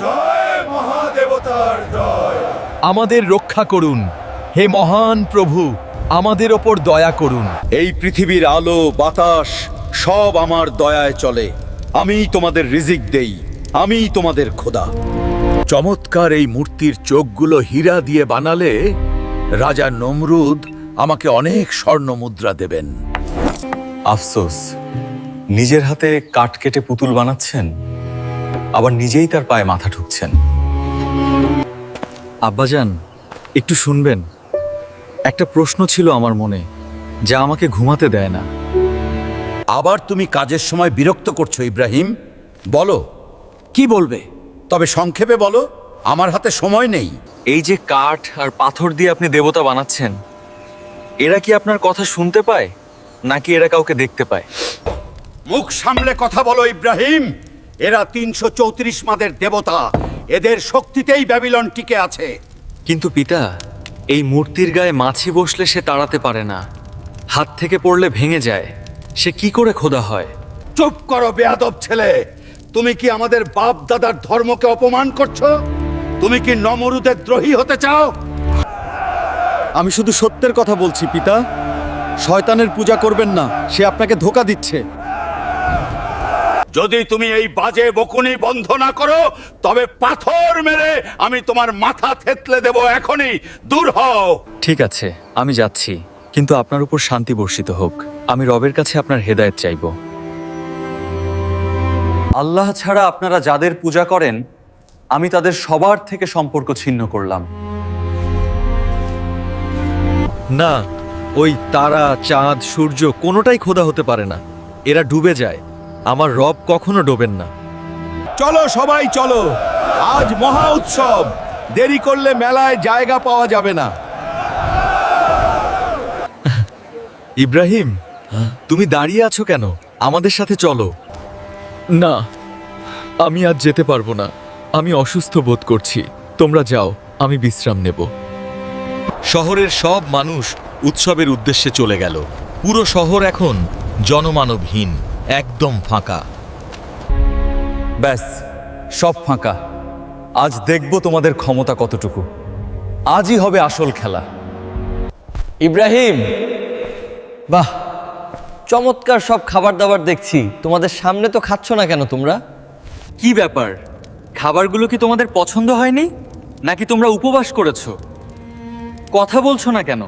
জয় মহাদেবতার জয়। আমাদের রক্ষা করুন। হে মহান প্রভু আমাদের ওপর দয়া করুন। এই পৃথিবীর আলো বাতাস সব আমার দয়ায় চলে। আমি তোমাদের রিজিক দেই আমি তোমাদের খোদা। চমৎকার এই মূর্তির চোখগুলো হীরা দিয়ে বানালে রাজা নমরুদ আমাকে অনেক স্বর্ণ মুদ্রা দেবেন। আফসোস নিজের হাতে কাঠ কেটে পুতুল বানাচ্ছেন? আবার নিজেই তার পায়ে মাথা ঠুকছেন। আব্বাজান একটু শুনবেন। একটা প্রশ্ন ছিল আমার মনে যা আমাকে ঘুমাতে দেয় না। আবার তুমি কাজের সময় বিরক্ত করছ ইব্রাহিম? বলো। কি বলবে? তবে সংক্ষেপে বলো আমার হাতে সময় নেই। এই যে কাঠ আর পাথর দিয়ে আপনি দেবতা বানাচ্ছেন এরা কি আপনার কথা শুনতে পায় নাকি এরা কাউকে দেখতে পায়? মুখ সামলে কথা বলো ইব্রাহিম। এরা তিনশো চৌত্রিশ মাদের দেবতা। এদের শক্তিতেই ব্যাবিলন টিকে আছে। কিন্তু পিতা এই মূর্তির গায়ে মাছি বসলে সে তাড়াতে পারে না। হাত থেকে পড়লে ভেঙে যায়। সে কি করে খোদা হয়? চুপ করো বেয়াদব ছেলে। তুমি কি আমাদের বাপ দাদার ধর্মকে অপমান করছ? তুমি কি নমরুদের দ্রোহী হতে চাও? আমি শুধু সত্যের কথা বলছি পিতা। শয়তানের পূজা করবেন না সে আপনাকে ধোকা দিচ্ছে। যদি তুমি এই বাজে বকুনি বন্ধ না করো, তবে পাথর মেরে আমি তোমার মাথা থেতলে দেব এখনই। দূর হও। ঠিক আছে, আমি যাচ্ছি, কিন্তু আপনার উপর শান্তি বর্ষিত হোক। আমি রবের কাছে আপনার হেদায়েত চাইব। আল্লাহ ছাড়া আপনারা যাদের পূজা করেন, আমি তাদের সবার থেকে সম্পর্ক ছিন্ন করলাম। না, ওই তারা, চাঁদ, সূর্য কোনোটাই খোদা হতে পারে না। এরা ডুবে যায়। আমার রব কখনো ডোবেন না। চলো সবাই চলো। আজ মহা উৎসব। দেরি করলে মেলায় জায়গা পাওয়া যাবে না। ইব্রাহিম তুমি দাঁড়িয়ে আছো কেন? আমাদের সাথে চলো। না আমি আজ যেতে পারব না। আমি অসুস্থ বোধ করছি। তোমরা যাও আমি বিশ্রাম নেব। শহরের সব মানুষ উৎসবের উদ্দেশ্যে চলে গেল। পুরো শহর এখন জনমানবহীন। একদম ফাঁকা। ব্যাস সব ফাঁকা। আজ দেখব তোমাদের ক্ষমতা কতটুকু। আজই হবে আসল খেলা। ইব্রাহিম! বাহ চমৎকার সব খাবার দাবার দেখছি। তোমাদের সামনে তো খাচ্ছ না কেন তোমরা? কি ব্যাপার? খাবারগুলো কি তোমাদের পছন্দ হয়নি? নাকি তোমরা উপবাস করেছ? কথা বলছো না কেন?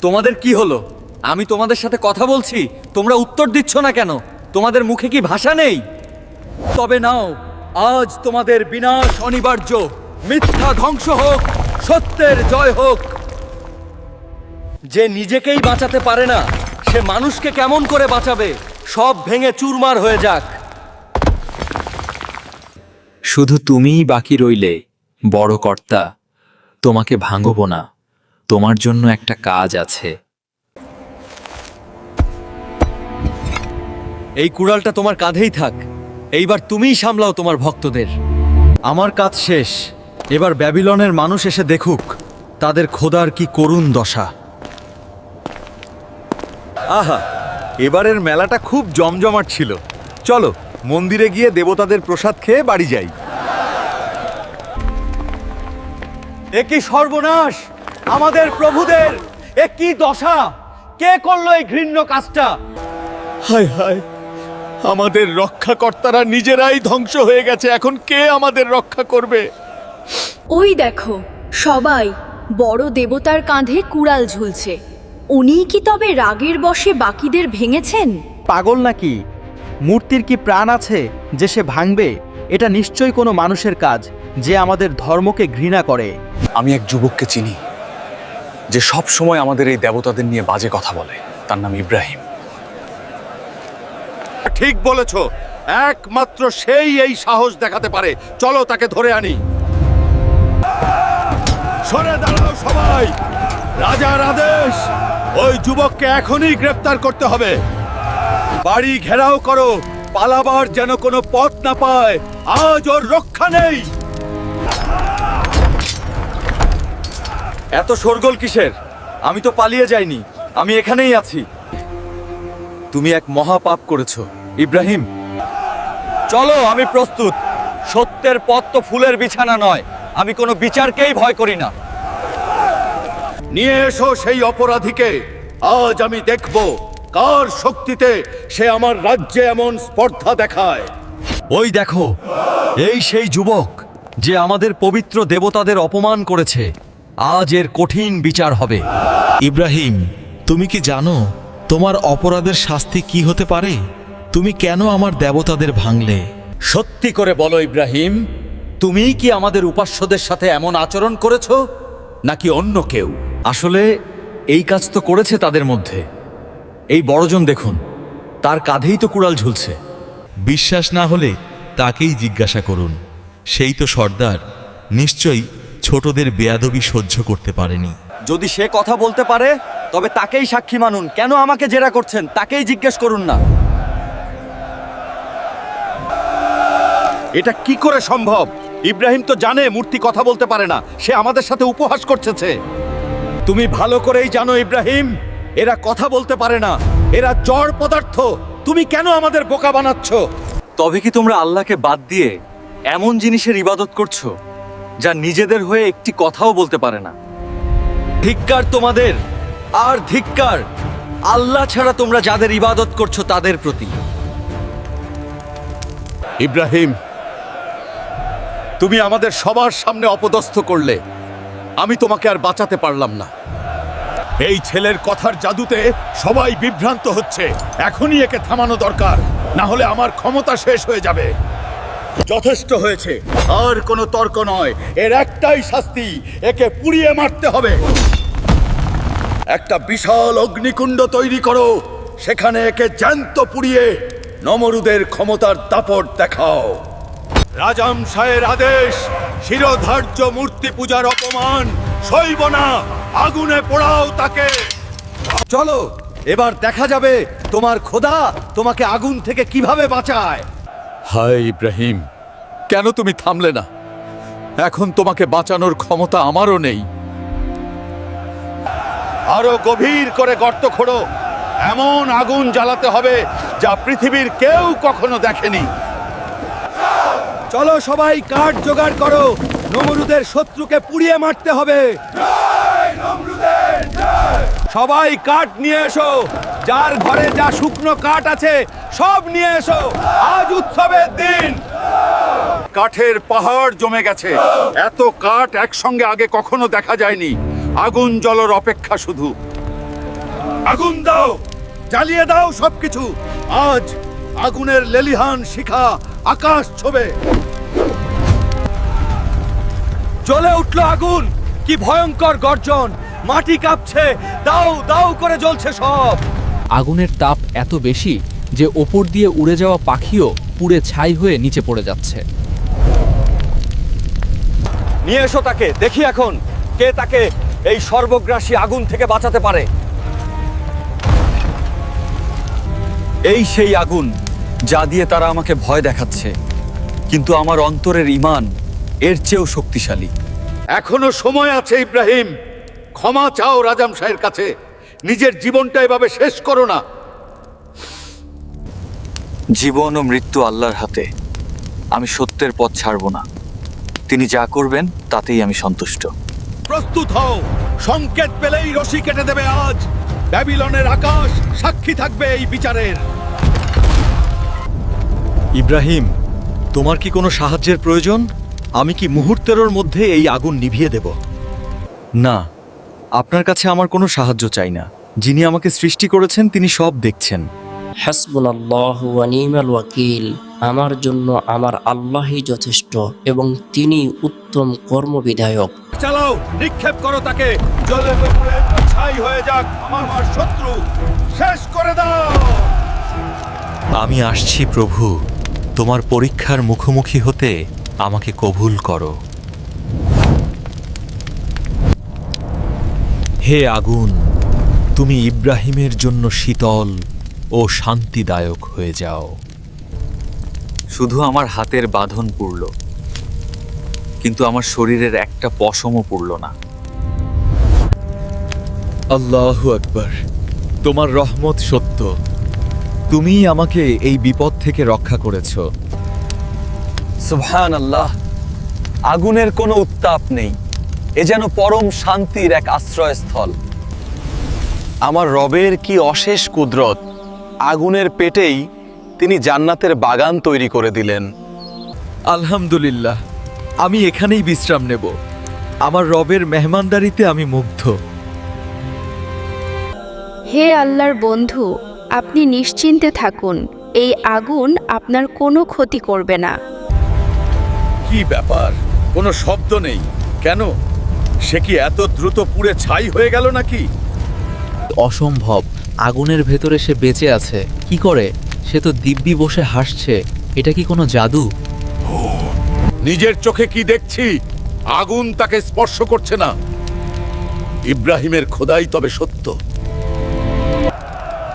তোমাদের কি হলো? আমি তোমাদের সাথে কথা বলছি, তোমরা উত্তর দিচ্ছ না কেন? তোমাদের মুখে কি ভাষা নেই? তবে নাও, আজ তোমাদের বিনাশ অনিবার্য। মিথ্যা ধ্বংস হোক, সত্যের জয় হোক। যে নিজেকেই বাঁচাতে পারে না, সে মানুষকে কেমন করে বাঁচাবে? সব ভেঙে চুরমার হয়ে যাক। শুধু তুমিই বাকি রইলে, বড় কর্তা। তোমাকে ভাঙব না। তোমার জন্য একটা কাজ আছে। এই কুড়ালটা তোমার কাঁধেই থাক। এইবার তুমিই সামলাও তোমার ভক্তদের। আমার কাজ শেষ। এবার ব্যাবিলনের মানুষ এসে দেখুক, তাদের খোদার কি করুণ দশা। আহা, এবারের মেলাটা খুব জমজমাট ছিল। চলো, মন্দিরে গিয়ে দেবতাদের প্রসাদ খেয়ে বাড়ি যাই। এ কি সর্বনাশ! আমাদের প্রভুদের! এ দশা! কে করল এই ঘৃণ্য কাজটা? হায় হায়। আমাদের রক্ষাকর্তারা নিজেরাই ধ্বংস হয়ে গেছে। এখন কে আমাদের রক্ষা করবে? ওই দেখো সবাই বড় দেবতার কাঁধে কুড়াল ঝুলছে। উনি কি তবে রাগের বশে বাকিদের ভেঙেছেন? পাগল নাকি? মূর্তির কি প্রাণ আছে যে সে ভাঙবে? এটা নিশ্চয়ই কোনো মানুষের কাজ যে আমাদের ধর্মকে ঘৃণা করে। আমি এক যুবককে চিনি যে সব সময় আমাদের এই দেবতাদের নিয়ে বাজে কথা বলে। তার নাম ইব্রাহিম। ঠিক বলেছ। একমাত্র সেই এই সাহস দেখাতে পারে। চলো তাকে ধরে আনি। সরে দাঁড়াও সবাই। রাজার আদেশ। ওই যুবককে এখনই গ্রেফতার করতে হবে। বাড়ি ঘেরাও করো। পালাবার যেন কোনো পথ না পায়। আজ ওর রক্ষা নেই। এত শোরগোল কিসের? আমি তো পালিয়ে যাইনি। আমি এখানেই আছি। তুমি এক মহাপাপ করেছ। ইব্রাহিম চলো আমি প্রস্তুত। সত্যের পথ তো ফুলের বিছানা নয়। আমি কোনো বিচারকেই ভয় করি না। নিয়ে এসো সেই অপরাধীকে। আজ আমি দেখব কার শক্তিতে সে আমার রাজ্যে এমন স্পর্ধা দেখায়। ওই দেখো এই সেই যুবক যে আমাদের পবিত্র দেবতাদের অপমান করেছে। আজ এর কঠিন বিচার হবে। ইব্রাহিম তুমি কি জানো তোমার অপরাধের শাস্তি কি হতে পারে? তুমি কেন আমার দেবতাদের ভাঙলে? সত্যি করে বলো ইব্রাহিম তুমিই কি আমাদের উপাস্যদের সাথে এমন আচরণ করেছ নাকি অন্য কেউ? আসলে এই কাজ তো করেছে তাদের মধ্যে। এই বড়জন দেখুন তার কাঁধেই তো কুড়াল ঝুলছে। বিশ্বাস না হলে তাকেই জিজ্ঞাসা করুন। সেই তো সর্দার নিশ্চয়ই ছোটদের বেয়াদবি সহ্য করতে পারেনি। যদি সে কথা বলতে পারে তবে তাকেই সাক্ষী মানুন। কেন আমাকে জেরা করছেন? তাকেই জিজ্ঞেস করুন না। এটা কি করে সম্ভব? ইব্রাহিম তো জানে মূর্তি কথা বলতে পারে না। সে আমাদের সাথে উপহাস করতেছে তুমি ভালো করেই জানো ইব্রাহিম এরা কথা বলতে পারে না। এরা জড় পদার্থ। তুমি কেন আমাদের বোকা বানাচ্ছ? তবে কি তোমরা আল্লাহকে বাদ দিয়ে এমন জিনিসের ইবাদত করছ যা নিজেদের হয়ে একটি কথাও বলতে পারে না? ধিক্কার তোমাদের আর ধিক্কার। আল্লাহ ছাড়া তোমরা যাদের ইবাদত করছ তাদের প্রতি। ইব্রাহিম তুমি আমাদের সবার সামনে অপদস্থ করলে, আমি তোমাকে আর বাঁচাতে পারলাম না। এই ছেলের কথার জাদুতে সবাই বিভ্রান্ত হচ্ছে। এখনই একে থামানো দরকার, না হলে আমার ক্ষমতা শেষ হয়ে যাবে। যথেষ্ট হয়েছে, আর কোনো তর্ক নয়। এর একটাই শাস্তি, একে পুড়িয়ে মারতে হবে। একটা বিশাল অগ্নিকুণ্ড তৈরি করো, সেখানে একে জ্যান্ত পুড়িয়ে নমরুদের ক্ষমতার দাপট দেখাও। রাজাম শাহের আদেশ শিরোধার্য মূর্তি পূজার অপমান সইব না আগুনে পোড়াও তাকে। চলো এবার দেখা যাবে তোমার খোদা তোমাকে আগুন থেকে কীভাবে বাঁচায়। হায় ইব্রাহিম কেন তুমি থামলে না? এখন তোমাকে বাঁচানোর ক্ষমতা আমারও নেই। আরও গভীর করে গর্ত খোড়ো। এমন আগুন জ্বালাতে হবে যা পৃথিবীর কেউ কখনো দেখেনি। চলো সবাই কাঠ জোগাড় করো। নমরুদের শত্রুকে পুড়িয়ে মারতে হবে। সবাই কাঠ নিয়ে এসো। যার ঘরে যা শুকনো কাঠ আছে, সব নিয়ে এসো। আজ উৎসবের দিন। কাঠের পাহাড় জমে গেছে। এত কাঠ একসঙ্গে আগে কখনো দেখা যায়নি। আগুন জলর অপেক্ষা শুধু। আগুন দাও, জ্বালিয়ে দাও সবকিছু। আজ আগুনের লেলিহান শিখা আকাশ ছোবে। জ্বলে উঠল আগুন। কি ভয়ঙ্কর গর্জন। মাটি কাঁপছে। দাও দাও করে জ্বলছে সব। আগুনের তাপ এত বেশি যে ওপর দিয়ে উড়ে যাওয়া পাখিও পুড়ে ছাই হয়ে নিচে পড়ে যাচ্ছে। নিয়ে এসো তাকে দেখি এখন কে তাকে এই সর্বগ্রাসী আগুন থেকে বাঁচাতে পারে। এই সেই আগুন যা দিয়ে তারা আমাকে ভয় দেখাচ্ছে। কিন্তু আমার অন্তরের ইমান এর চেয়েও শক্তিশালী। এখনও সময় আছে ইব্রাহিম। ক্ষমা চাও রাজাম শাহের কাছে। নিজের জীবনটা এভাবে শেষ করো না। জীবন ও মৃত্যু আল্লাহর হাতে। আমি সত্যের পথ ছাড়ব না। তিনি যা করবেন তাতেই আমি সন্তুষ্ট। প্রস্তুত হও। সংকেত পেলেই রশি কেটে দেবে আজ। ব্যাবিলনের আকাশ সাক্ষী থাকবে এই বিচারের। ইব্রাহিম তোমার কি কোনো সাহায্যের প্রয়োজন? আমি কি মুহূর্তের মধ্যে এই আগুন নিভিয়ে দেব? না আপনার কাছে আমার কোনো সাহায্য চাই না। যিনি আমাকে সৃষ্টি করেছেন তিনি সব দেখছেন। ওয়াকিল। আমার জন্য আমার আল্লাহই যথেষ্ট এবং তিনি উত্তম কর্মবিধায়ক। চালাও নিক্ষেপ করো তাকে। ছাই হয়ে যাক আমার শত্রু। শেষ করে দাও। আমি আসছি প্রভু তোমার পরীক্ষার মুখোমুখি হতে আমাকে কবুল করো। হে আগুন, তুমি ইব্রাহিমের জন্য শীতল ও শান্তিদায়ক হয়ে যাও। শুধু আমার হাতের বাঁধন পুড়ল, কিন্তু আমার শরীরের একটা পশমও পুড়ল না। আল্লাহু আকবার, তোমার রহমত সত্য। তুমিই আমাকে এই বিপদ থেকে রক্ষা করেছ। সুবহান আল্লাহ আগুনের কোনো উত্তাপ নেই। এ যেন পরম শান্তির এক আশ্রয়স্থল। আমার রবের কি অশেষ কুদরত আগুনের পেটেই তিনি জান্নাতের বাগান তৈরি করে দিলেন। আলহামদুলিল্লাহ আমি এখানেই বিশ্রাম নেব। আমার রবের মেহমানদারিতে আমি মুগ্ধ। হে আল্লাহর বন্ধু আপনি নিশ্চিন্তে থাকুন এই আগুন আপনার কোনো ক্ষতি করবে না। কি ব্যাপার? কোনো শব্দ নেই। কেন? সে কি এত দ্রুত পুড়ে ছাই হয়ে গেল নাকি? অসম্ভব। আগুনের ভেতরে সে বেঁচে আছে। কি করে? সে তো দিব্যি বসে হাসছে। এটা কি কোনো জাদু? নিজের চোখে কি দেখছি? আগুন তাকে স্পর্শ করছে না। ইব্রাহিমের খোদাই তবে সত্য।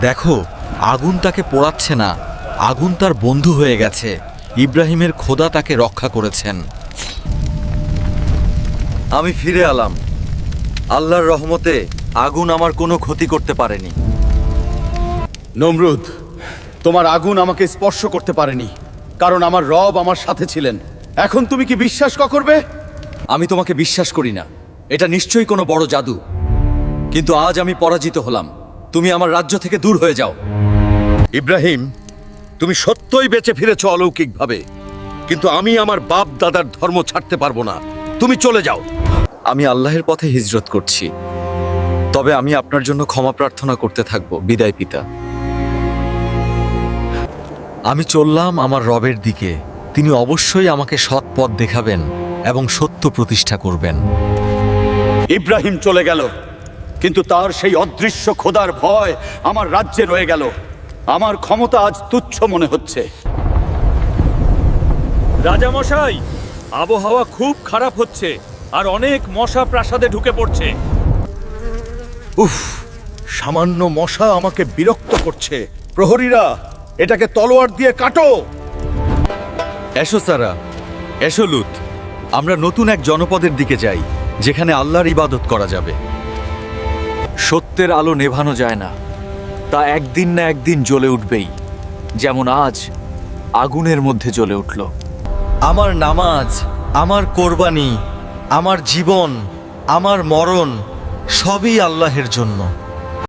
দেখো আগুন তাকে পোড়াচ্ছে না। আগুন তার বন্ধু হয়ে গেছে। ইব্রাহিমের খোদা তাকে রক্ষা করেছেন। আমি ফিরে আলাম আল্লাহর রহমতে আগুন আমার কোনো ক্ষতি করতে পারেনি। নমরুদ তোমার আগুন আমাকে স্পর্শ করতে পারেনি কারণ আমার রব আমার সাথে ছিলেন। এখন তুমি কি বিশ্বাস ক করবে? আমি তোমাকে বিশ্বাস করি না। এটা নিশ্চয়ই কোনো বড় জাদু। কিন্তু আজ আমি পরাজিত হলাম। তুমি আমার রাজ্য থেকে দূর হয়ে যাও। ইব্রাহিম তুমি সত্যই বেঁচে ফিরেছ অলৌকিকভাবে। কিন্তু আমি আমার বাপ দাদার ধর্ম ছাড়তে পারব না। তুমি চলে যাও। আমি আল্লাহের পথে হিজরত করছি। তবে আমি আপনার জন্য ক্ষমা প্রার্থনা করতে থাকব বিদায় পিতা। আমি চললাম আমার রবের দিকে। তিনি অবশ্যই আমাকে সৎ পথ দেখাবেন এবং সত্য প্রতিষ্ঠা করবেন। ইব্রাহিম চলে গেল। কিন্তু তার সেই অদৃশ্য খোদার ভয় আমার রাজ্যে রয়ে গেল। আমার ক্ষমতা আজ তুচ্ছ মনে হচ্ছে। রাজামশাই আবহাওয়া খুব খারাপ হচ্ছে আর অনেক মশা প্রাসাদে ঢুকে পড়ছে। উফ সামান্য মশা আমাকে বিরক্ত করছে। প্রহরীরা এটাকে তলোয়ার দিয়ে কাটো। এসো সারা। এসো লুত। আমরা নতুন এক জনপদের দিকে যাই যেখানে আল্লাহর ইবাদত করা যাবে। সত্যের আলো নেভানো যায় না। তা একদিন না একদিন জ্বলে উঠবেই, যেমন আজ আগুনের মধ্যে জ্বলে উঠল। আমার নামাজ, আমার কোরবানি, আমার জীবন, আমার মরণ, সবই আল্লাহের জন্য।